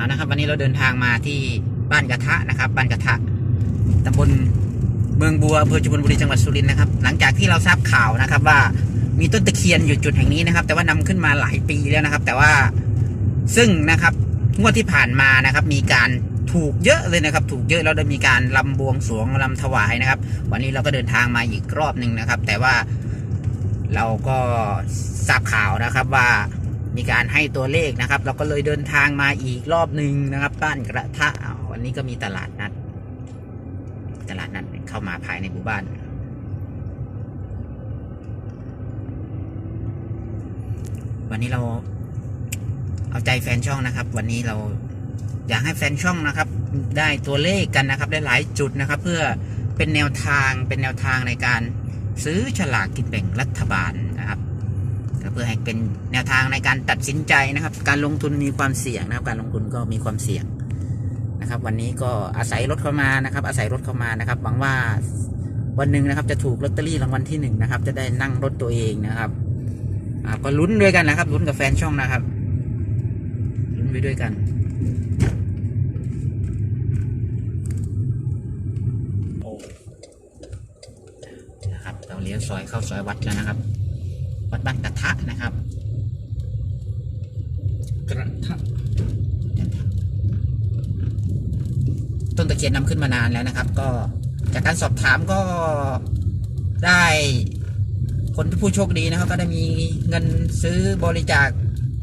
เอานะครับ วันนี้เราเดินทางมาที่บ้านกระทะนะครับ บ้านกระทะตำบลเมืองบัวอำเภอจุฬบุรีจังหวัดสุรินทร์นะครับ หลังจากที่เราทราบข่าวนะครับ ว่ามีต้นตะเคียนอยู่จุดแห่งนี้นะครับ แต่ว่านำขึ้นมาหลายปีแล้วนะครับ แต่ว่าซึ่งนะครับงวดที่ผ่านมานะครับ มีการถูกเยอะเลยนะครับ ถูกเยอะแล้วได้มีการลำบวงสวงลำถวายนะครับ วันนี้เราก็เดินทางมาอีกรอบหนึ่งนะครับ แต่ว่าเราก็ทราบข่าวนะครับว่า มีการให้ตัวเลขนะครับ เราก็เลยเดินทางมาอีกรอบหนึ่งนะครับบ้านกระทะอันนี้ก็มีตลาดนัด ตลาดนัดเข้ามาภายในหมู่บ้านวันนี้เราเอาใจแฟนช่องนะครับ วันนี้เราอยากให้แฟนช่องนะครับ ได้ตัวเลขกันนะครับ ได้หลายจุดนะครับ เพื่อเป็นแนวทางเป็นแนวทางในการซื้อฉลากกินแบ่งรัฐบาลนะครับ เพื่อให้เป็นแนวทางในการตัดสินใจนะครับ การลงทุนมีความเสี่ยงนะครับ การลงทุนก็มีความเสี่ยงนะครับ วันนี้ก็อาศัยรถเข้ามานะครับ อาศัยรถเข้ามานะครับหวังว่าวันหนึ่งนะครับ จะถูกลอตเตอรี่รางวัลที่หนึ่งนะครับ จะได้นั่งรถตัวเองนะครับก็ลุ้นด้วยกันนะครับลุ้นกับแฟนช่องนะครับลุ้นไปด้วยกันโอ้นะครับเราเลี้ยวซอยเข้าซอยวัดแล้วนะครับ วัดบ้านกระทะนะครับ กระทะต้นตะเคียนนำขึ้นมานานแล้วนะครับ ก็จากการสอบถามก็ได้คนผู้โชคดีนะครับ ก็ได้มีเงินซื้อบริจาค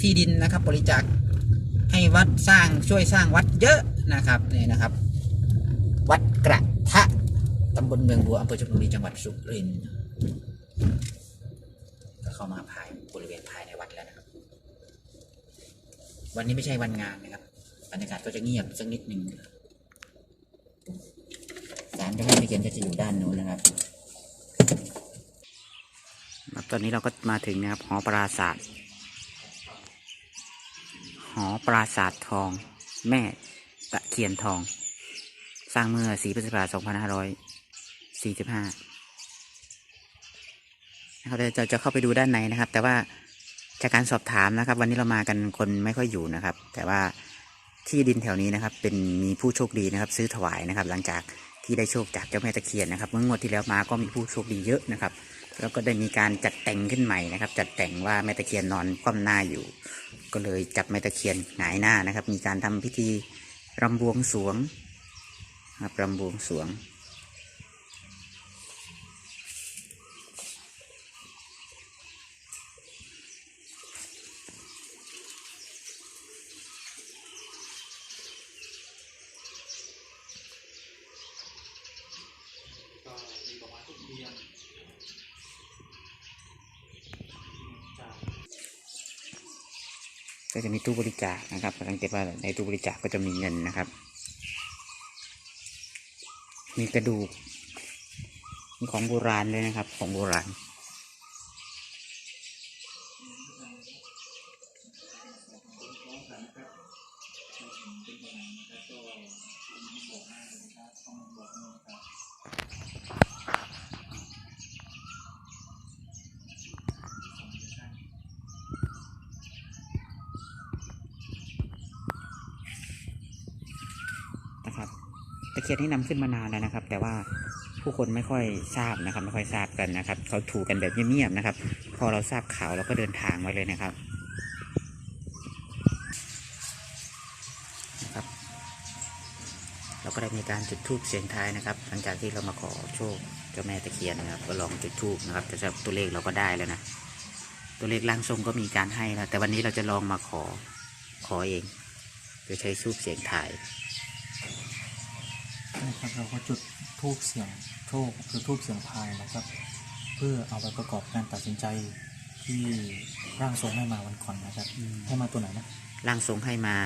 ที่ดินนะครับ บริจาคให้วัดสร้างช่วยสร้างวัดเยอะนะครับนี่นะครับ วัดกระทะตำบลเมืองบัวอำเภอชลบุรีจังหวัดสุรินทร์ก็ เข้ามาภายบริเวณภายในวัดแล้วนะครับ วันนี้ไม่ใช่วันงานนะครับบรรยากาศก็จะเงียบสักนิดหนึ่งศาลเจ้าแม่ตะเคียนก็จะอยู่ด้านนู้นนะครับตอนนี้เราก็มาถึงนะครับหอปราศาสตร์หอปราศาสตร์ทอง แม่ตะเคียนทอง สร้างเมื่อ4พฤษภาคม2545 นะครับเดี๋ยวจะจะเข้าไปดูด้านในนะครับ แต่ว่าจากการสอบถามนะครับ วันนี้เรามากันคนไม่ค่อยอยู่นะครับ แต่ว่าที่ดินแถวนี้นะครับ เป็นมีผู้โชคดีนะครับ ซื้อถวายนะครับ หลังจากที่ได้โชคจากเจ้าแม่ตะเคียนนะครับเมื่องวดที่แล้วมาก็มีผู้โชคดีเยอะนะครับ แล้วก็ได้มีการจัดแต่งขึ้นใหม่นะครับ จัดแต่งว่าแม่ตะเคียนนอนคว่ำหน้าอยู่ ก็เลยจับแม่ตะเคียนหงายหน้านะครับ มีการทำพิธีรำบวงสวงนะครับรำบวงสวง ก็จะมีตู้บริจาคนะครับสังเกตว่าในตู้บริจาคก็จะมีเงินนะครับ มีกระดูก มีของโบราณเลยนะครับ ของโบราณ นะครับตะ เคียนที่นำขึ้นมานานแล้วนะครับ แต่ว่าผู้คนไม่ค่อยทราบนะครับ ไม่ค่อยทราบกันนะครับเขาถูกกันแบบเงียบๆนะครับ พอเราทราบข่าวเราก็เดินทางไว้เลยนะครับนะครับ เราก็ได้มีการจุดธูปเสียงทายนะครับ หลังจากที่เรามาขอโชคเจ้าแม่ตะเคียนนะครับ ก็ลองจุดธูปนะครับแต่ตัวเลขเราก็ได้แล้วนะตัวเลขร่างทรงก็มีการให้แล้วแต่วันนี้เราจะลองมาขอขอเองโดยใช้ธูปเสียงทาย นะครับเราก็จุดทูบเสียงโชคคือทูบเสียงพายนะครับ เพื่อเอาไปประกอบการตัดสินใจที่ร่างทรงให้มาวันก่อนนะครับอืมให้มาตัวไหนนะร่างทรงให้มา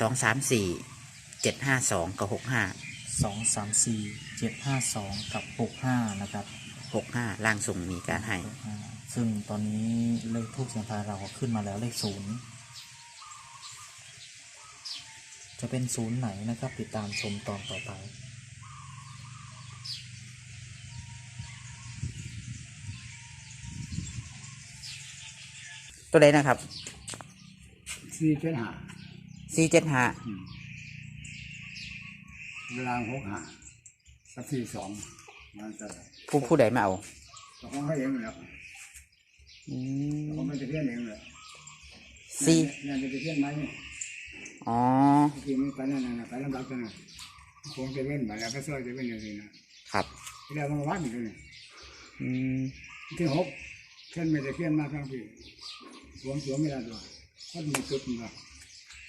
สองสามสี่เจ็ดห้าสองกับหกห้าสองสามสี่เจ็ดห้าสองกับหกห้านะครับหกห้าร่างทรงมีการให้อ่าซึ่งตอนนี้เลขทูบเสียงพายเราก็ขึ้นมาแล้วเลขศูนย์จะเป็นศูนย์ไหนนะครับ ติดตามชมตอนต่อไป ตัวใดนะครับสี่เจ็ดห้าสี่เจ็ดห้าอืมเวลาหกห้าสักสี่สองมันจะผู้ผู้ใดมาเอาเจ้าของเขาเองแหล้วอืเจ้าของมมันจะเพี้ยนเองเลยสี่เนี่ยจะไปเพี้ยนไหมเนี่ยอ๋อที่มันไปนั่นน่ะไปลำบากจังนะคงจะเว้นมาแล้วก็ซอยจะเว้นอย่างนี้นะครับที่แล้วมันวัดอยู่เลยอืมที่หกเช่นไม่จะเพี้ยนมากทั้งปี สวมสวมไม่ได้ด้วยก็มีจุดมา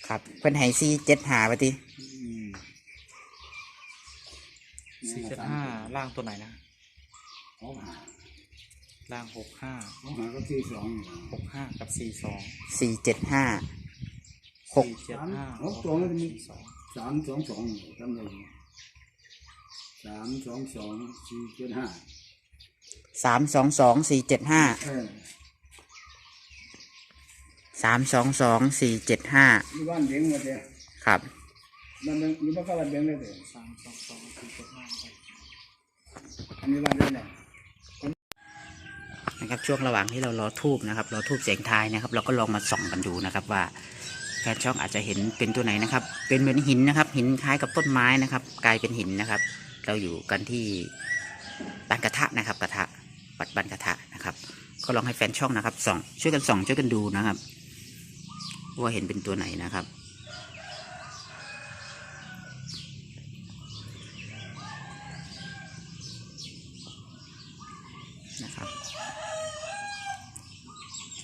ครับ เพิ่นให้สี่เจ็ดห้าปฏิอืมสี่เจ็ดห้าล่างตัวไหนนะหกห้าล่างหกห้าหกห้าก็สี่สองอยู่นะหกห้ากับสี่สองสี่เจ็ดห้า หก สี่เจ็ดห้าหกตัวมันจะมีสี่สองสามสองสองจำได้ไหมสามสองสองสี่เจ็ดห้าสามสองสองสี่เจ็ดห้าเออ สามสองสองสี่เจ็ดห้าอยู่บ้านเลี้ยงหมดเลยครับ มันเป็นอยู่บ้านก็บ้านเลี้ยงเลยเด้อสามสองสองสี่เจ็ดห้าครับอันนี้บ้านเลี้ยงเนี่ยนะครับช่วงระหว่างที่เรารอทูบนะครับรอทูบเสียงทายนะครับ เราก็ลองมาส่องกันดูนะครับว่าแฟนช่องอาจจะเห็นเป็นตัวไหนนะครับ เป็นเหมือนหินนะครับ หินคล้ายกับต้นไม้นะครับ กลายเป็นหินนะครับ เราอยู่กันที่บ้านกระทะนะครับ กระทะวัดบ้านกระทะนะครับ ก็ลองให้แฟนช่องนะครับส่องช่วยกันส่องช่วยกันดูนะครับ ว่าเห็นเป็นตัวไหนนะครับ นะครับ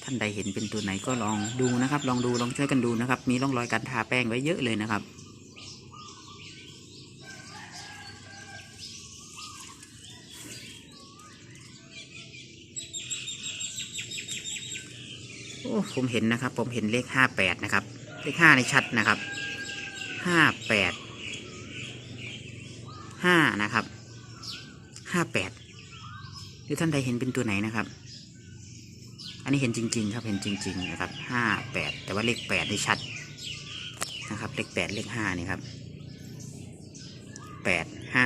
ท่านใดเห็นเป็นตัวไหนก็ลองดูนะครับ ลองดูลองช่วยกันดูนะครับ มีร่องรอยการทาแป้งไว้เยอะเลยนะครับ ผมเห็นนะครับ ผมเห็นเลขห้าแปดนะครับ เลขห้าในชัดนะครับห้าแปดห้านะครับห้าแปดหรือท่านใดเห็นเป็นตัวไหนนะครับ อันนี้เห็นจริง ๆ ครับเห็นจริง ๆ นะครับห้าแปดแต่ว่าเลขแปดได้ชัดนะครับ เลขแปดเลขห้านี่ครับแปดห้า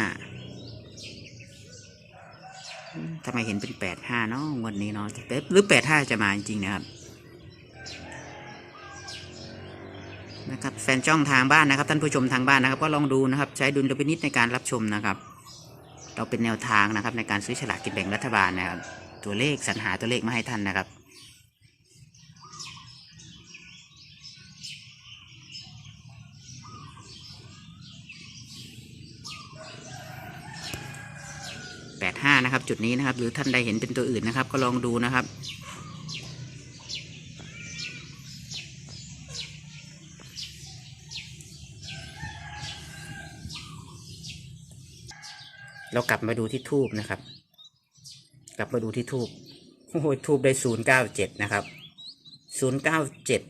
ทำไมเห็นเป็นแปดห้าเนาะวันนี้เนาะหรือแปดห้าจะมาจริงๆนะครับ นะครับแฟนช่องทางบ้านนะครับ ท่านผู้ชมทางบ้านนะครับ ก็ลองดูนะครับ ใช้ดุลพินิจในการรับชมนะครับ เราเป็นแนวทางนะครับ ในการซื้อฉลากกินแบ่งรัฐบาลนะครับ ตัวเลขสรรหาตัวเลขมาให้ท่านนะครับแปดห้านะครับจุดนี้นะครับ หรือท่านใดเห็นเป็นตัวอื่นนะครับ ก็ลองดูนะครับ เรากลับมาดูที่ทูบนะครับ กลับมาดูที่ทูบโอ้โหทูบได้ศูนย์เก้าเจ็ดนะครับศูนย์เก้าเจ็ด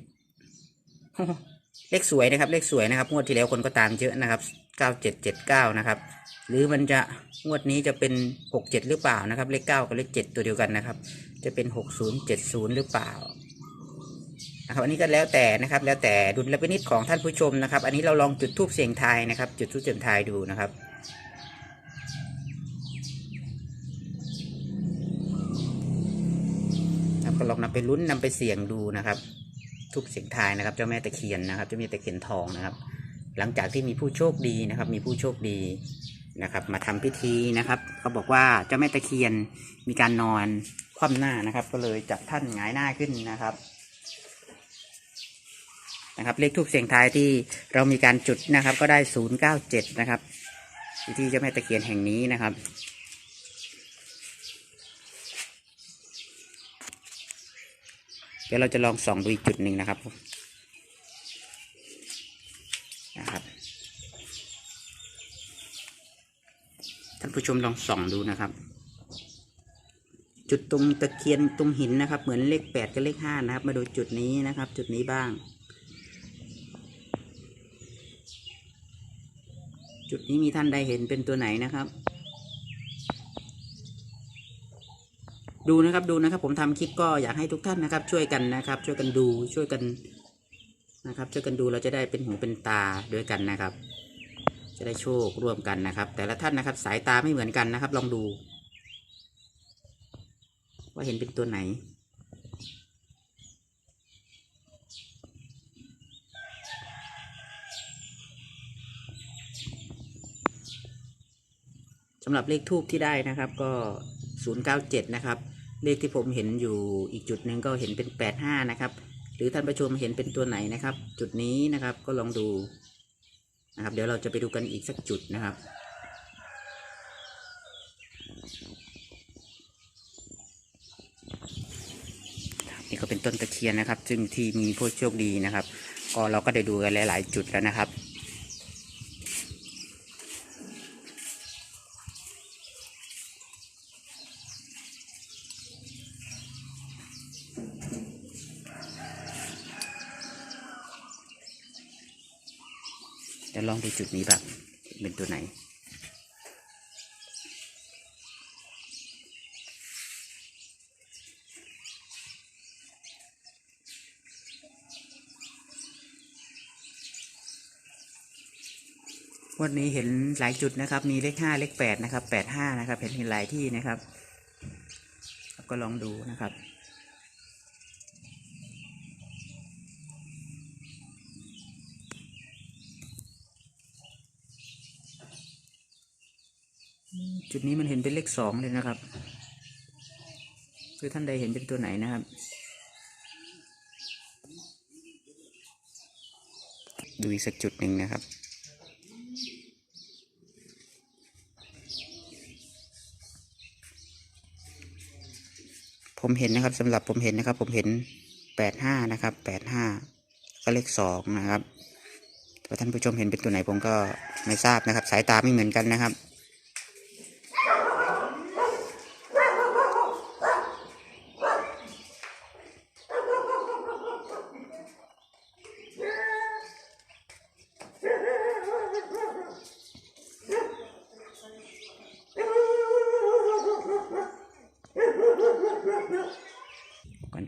เลขสวยนะครับ เลขสวยนะครับงวดที่แล้วคนก็ตามเยอะนะครับเก้าเจ็ดเจ็ดเก้านะครับ หรือมันจะงวดนี้จะเป็นหกเจ็ดหรือเปล่านะครับ เลขเก้ากับเลขเจ็ดตัวเดียวกันนะครับ จะเป็นหกศูนย์เจ็ดศูนย์หรือเปล่านะครับอันนี้ก็แล้วแต่นะครับ แล้วแต่ดุลพินิจของท่านผู้ชมนะครับ อันนี้เราลองจุดทูบเสียงทายนะครับ จุดทูบเสียงทายดูนะครับ ก็ลองนำไปลุ้นนำไปเสี่ยงดูนะครับ ทุกเสียงทายนะครับ เจ้าแม่ตะเคียนนะครับ เจ้าแม่ตะเคียนทองนะครับ หลังจากที่มีผู้โชคดีนะครับ มีผู้โชคดีนะครับ มาทำพิธีนะครับเขาบอกว่าเจ้าแม่ตะเคียนมีการนอนคว่ำหน้านะครับ ก็เลยจับท่านหงายหน้าขึ้นนะครับนะครับเลขทูบเสียงทายที่เรามีการจุดนะครับ ก็ได้ศูนย์เก้าเจ็ดนะครับอยู่ที่เจ้าแม่ตะเคียนแห่งนี้นะครับ ดี๋ยวเราจะลองส่องดูอีกจุดหนึ่งนะครับนะครับท่านผู้ชมลองส่องดูนะครับ จุดตรงตะเคียนตรงหินนะครับ เหมือนเลขแปดกับเลขห้านะครับ มาดูจุดนี้นะครับ จุดนี้บ้าง จุดนี้มีท่านใดเห็นเป็นตัวไหนนะครับ ดูนะครับดูนะครับ ผมทำคลิปก็อยากให้ทุกท่านนะครับ ช่วยกันนะครับ ช่วยกันดูช่วยกันนะครับ ช่วยกันดูเราจะได้เป็นหูเป็นตาด้วยกันนะครับ จะได้โชคร่วมกันนะครับ แต่ละท่านนะครับ สายตาไม่เหมือนกันนะครับ ลองดู ว่าเห็นเป็นตัวไหนสำหรับเลขทูบที่ได้นะครับก็ 097 นะครับ เลขที่ผมเห็นอยู่อีกจุดหนึ่งก็เห็นเป็น 85 นะครับ หรือท่านผู้ชมเห็นเป็นตัวไหนนะครับ จุดนี้นะครับก็ลองดูนะครับ เดี๋ยวเราจะไปดูกันอีกสักจุดนะครับนี่ก็เป็นต้นตะเคียนนะครับ ซึ่งที่มีผู้โชคดีนะครับ ก็เราก็ได้ดูกันหลาย ๆ จุดแล้วนะครับ ลองดูจุดนี้แบบเป็นตัวไหน วันนี้เห็นหลายจุดนะครับ มีเลขห้าเลขแปดนะครับแปดห้านะครับ เห็นเห็นหลายที่นะครับ ก็ลองดูนะครับ จุดนี้มันเห็นเป็นเลขสองเลยนะครับ คือท่านใดเห็นเป็นตัวไหนนะครับ ดูอีกสักจุดหนึ่งนะครับ ผมเห็นนะครับสำหรับผมเห็นนะครับ ผมเห็นแปดห้านะครับแปดห้าก็เลขสองนะครับแต่ท่านผู้ชมเห็นเป็นตัวไหนผมก็ไม่ทราบนะครับ สายตาไม่เหมือนกันนะครับ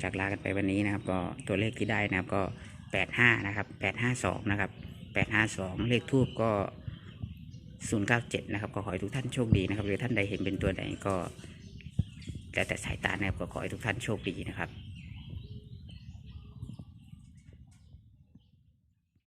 จากลากันไปวันนี้นะครับ ก็ตัวเลขที่ได้นะครับก็แปดห้านะครับแปดห้าสองนะครับแปดห้าสองเลขทูบก็ศูนย์เก้าเจ็ดนะครับก็ขอให้ทุกท่านโชคดีนะครับหรือท่านใดเห็นเป็นตัวไหนก็แล้วแต่สายตานะครับก็ขอให้ทุกท่านโชคดีนะครับ